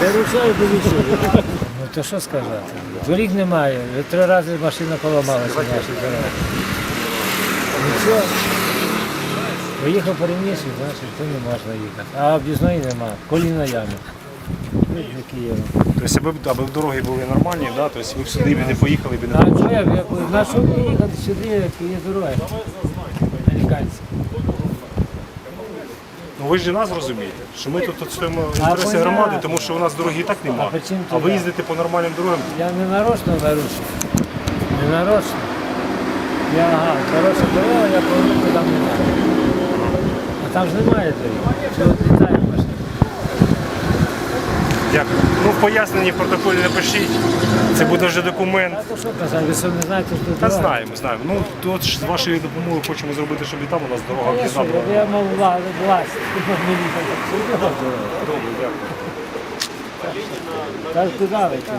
Виручаю, виручаю. Ну то що сказати? Доріг немає. Три рази машина поламалася в нашій дорозі. Нічого. Поїхав перемісив, значить, то не можна їхати. А об'їзної нема, коліна ями. Тобто, аби, аби дороги були нормальні, да? тобто ви б сюди б не поїхали, б не А що я, я на що мені їхати сюди, як є дорога? Ну ви ж і нас розумієте, що ми тут стоїмо в інтересі громади, тому що у нас дороги і так немає. А ви їздите по нормальним дорогам. Я не нарочно нарушив. Не нарочно. Я ага, хороша дорога, я повернув, там немає. А там ж немає дороги. Чого літає машина? Дякую. Ну, в поясненні в протоколі напишіть. Це буде вже документ. А що казати, ви що знаєте, що Та дорога? знаємо, знаємо. Ну, тут ж з вашої допомоги хочемо зробити, щоб і там у нас дорога я що, я мав власть. Добре, дякую. Так куди ви? тут?